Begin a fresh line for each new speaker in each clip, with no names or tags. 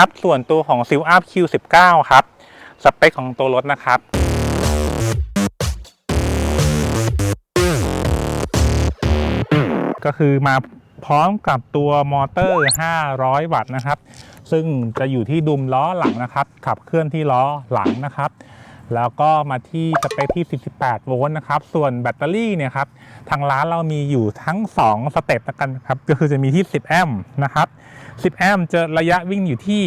ครับ ส่วนตัวของ s i l Up Q19 ครับ สเปคของตัวรถนะครับก็คือมาพร้อมกับตัวมอเตอร์ 500 วัตต์นะครับ ซึ่งจะอยู่ที่ดุมล้อหลังนะครับ ขับเคลื่อนที่ล้อหลังนะครับ แล้วก็มาที่สเปคที่ 48 โวลต์นะครับ ส่วนแบตเตอรี่เนี่ยครับ ทางร้านเรามีอยู่ทั้ง 2 สเต็ปกันครับ ก็คือจะมีที่ 10 แอมป์นะครับ 10 แอมป์จะระยะวิ่งอยู่ที่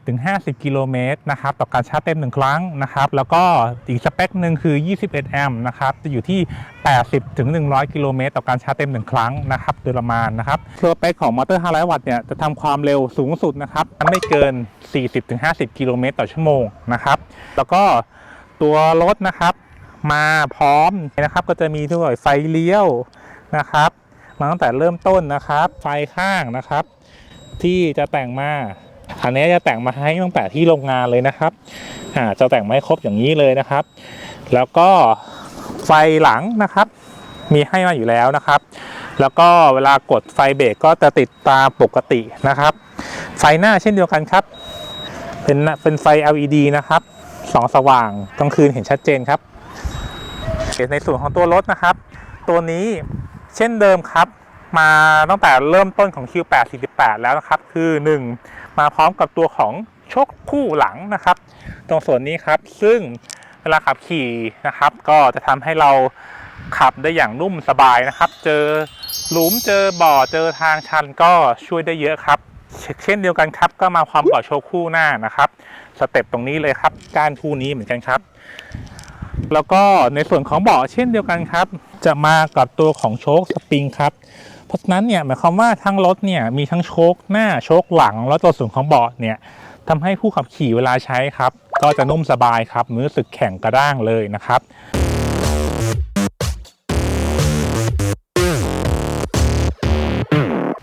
40-50 กิโลเมตรนะครับต่อการชาร์จเต็ม 1 ครั้งนะครับ แล้วก็อีกสเปคหนึ่งคือ 21 แอมป์นะครับ จะอยู่ที่ 80-100 กิโลเมตรต่อการชาร์จเต็ม 1 ครั้งนะครับโดยประมาณนะครับสเปคของมอเตอร์ 500 วัตต์เนี่ยจะทำความเร็วสูงสุดนะครับไม่เกิน 40-50 กิโลเมตรต่อชั่วโมงนะครับ แล้วก็ตัวรถนะครับ มาพร้อมนะครับ ก็จะมีด้วยไฟเลี้ยวนะครับ มาตั้งแต่เริ่มต้นนะครับ ไฟข้างนะครับ ที่จะแต่งมาอันนี้จะแต่งมาให้ตั้งแต่ที่โรงงานเลยนะครับอ่าจะแต่งมาให้ครบอย่างนี้เลยนะครับ แล้วก็ไฟหลังนะครับ มีให้มาอยู่แล้วนะครับ แล้วก็เวลากดไฟเบรกก็จะติดตามปกตินะครับ ไฟหน้าเช่นเดียวกันครับ เป็นเป็นไฟ LED นะครับสองสว่างกลางคืนเห็นชัดเจนครับ ในส่วนของตัวรถนะครับ ตัวนี้ เช่นเดิมครับ มาตั้งแต่เริ่มต้นของ Q8 48 แล้วนะครับ คือ 1 มาพร้อมกับตัวของโชคคู่หลังนะครับ ตรงส่วนนี้ครับซึ่งเวลาขับขี่นะครับ ก็จะทำให้เราขับได้อย่างนุ่มสบายนะครับ เจอหลุมเจอบ่อเจอทางชันก็ช่วยได้เยอะครับ เช่นเดียวกันครับ ก็มาความบ่อโชคคู่หน้านะครับ สเต็ปตรงนี้เลยครับ การคู่นี้เหมือนกันครับ แล้วก็ในส่วนของเบาะเช่นเดียวกันครับ จะมากับตัวของโชคสปริงครับเพราะฉะนั้นเนี่ยหมายความว่าทั้งรถเนี่ยมีทั้งโชคหน้าโชคหลังแล้วตัวส่วนของเบาะเนี่ยทำให้ผู้ขับขี่เวลาใช้ครับ ก็จะนุ่มสบายครับมือสึกแข็งกระด้างเลยนะครับ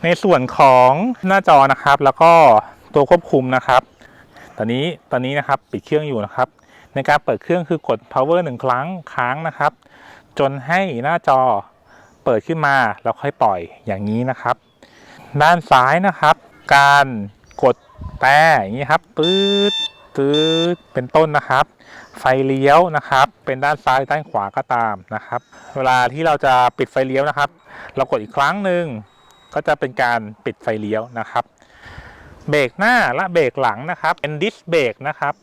ในส่วนของหน้าจอนะครับแล้วก็ตัวควบคุมนะครับ ตอนนี้ตอนนี้นะครับปิดเครื่องอยู่นะครับ ในการเปิดเครื่องคือกด power 1 ครั้งค้างนะครับ จนให้หน้าจอเปิดขึ้นมาแล้วค่อยปล่อยอย่างนี้นะครับ ด้านซ้ายนะครับ การกดแต่อย่างนี้ครับปื๊ดปื๊ดเป็นต้นนะครับ ไฟเลี้ยวนะครับ เป็นด้านซ้ายด้านขวาก็ตามนะครับ เวลาที่เราจะปิดไฟเลี้ยวนะครับ เรากดอีกครั้งหนึ่งก็จะเป็นการปิดไฟเลี้ยวนะครับ เบรกหน้าและเบรกหลังนะครับ เป็นดิสเบรกนะครับ